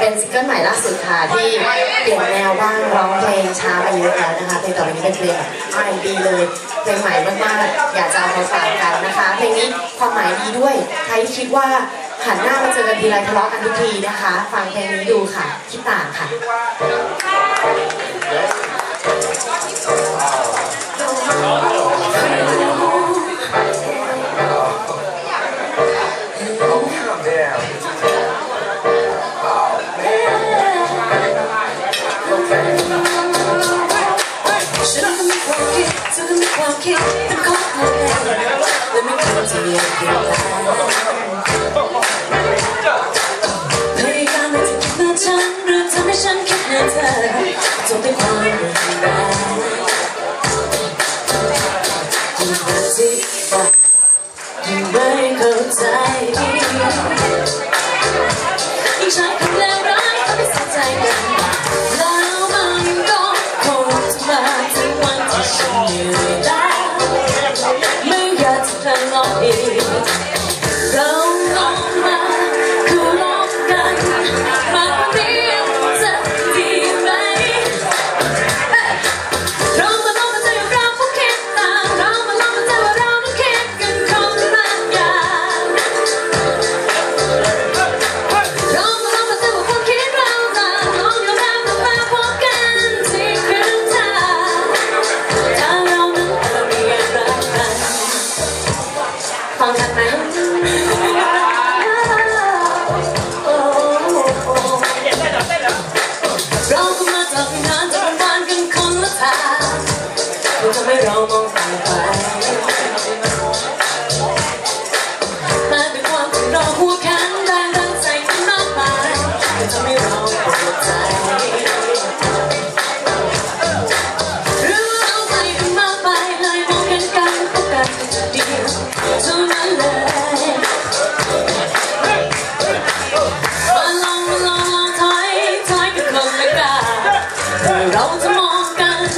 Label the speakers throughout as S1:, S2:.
S1: เป็นซิงเกิลใหม่ล่าสุดค่ะที่เปลี่ยนแนวบ้างร้องเพลงช้าไปเยอะแล้วนะคะเพลงต่อไปนี้เป็นเพลงใหม่ดีเลยเพลงใหม่มากๆอยากจะเอามาฝากกันนะคะเพลงนี้ความหมายดีด้วยใครที่คิดว่าหันหน้ามาเจอกันทีไรทะเลาะกันทุกทีนะคะ ฟังเพลงนี้ดูค่ะคิดต่าง เธอก็มี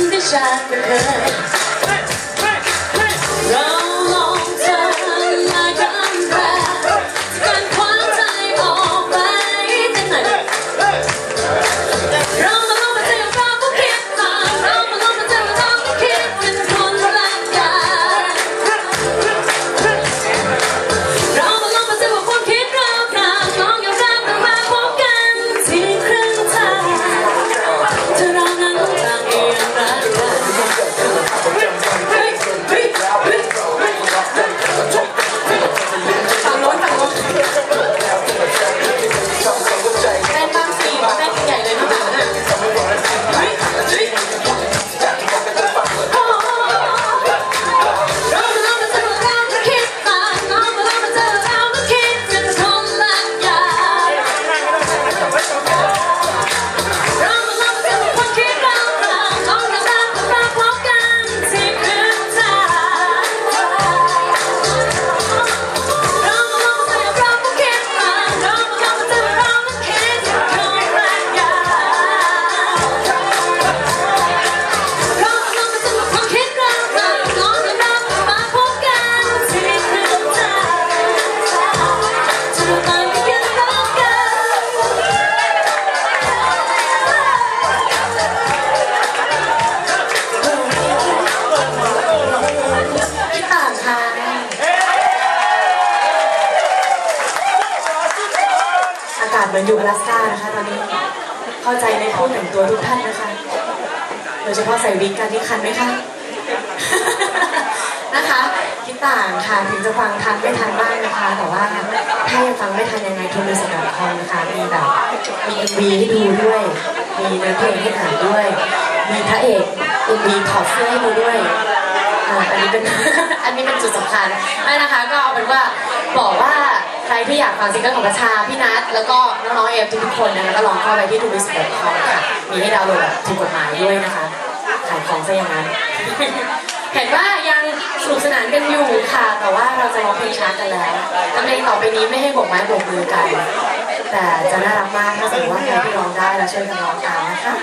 S1: องกันาศเหมือนอยู่อลาสก้านะคะตอนนี้เข้าใจในผู้แต่งตัวทุกท่านนะคะ โดยเฉพาะใส่วิกกันที่คันไหมคะนะคะคิดต่างค่ะถึงจะฟังทันไม่ทันบ้างนะคะ แต่ว่าถ้ายังฟังไม่ทันยังไงทุนมีสำหรับคอมนะคะมีแบบมีเอ็มวีให้ดูด้วย มีเนื้อเพลงให้อ่านด้วย มีพระเอกเอ็มวีถอดเสื้อให้ดูด้วยอ,อันนี้เป็นอันนี้เป็นจุดสำคัญไม่นะคะก็เอาเป็นว่าบอกว่า ที่อยากฟังซิงเกิลของประชาพี่นัทแล้วก็น้องๆเอฟทุกๆคนนะคะก็ลองเข้าไปที่ทูบิสเดคอมค่ะมีให้ดาวน์โหลดแบบถูกกฎหมายด้วยนะคะขายของซะอย่างนั้น เห็นว่ายังสนุกสนานกันอยู่ค่ะ แต่ว่าเราจะร้องเพลงช้ากันแล้วตำเพลงต่อไปนี้ไม่ให้โบกไม้โบกมือกัน แต่จะน่ารักมากถ้าสมมติว่าใครที่ร้องได้แล้วช่วยกันร้องตามนะคะ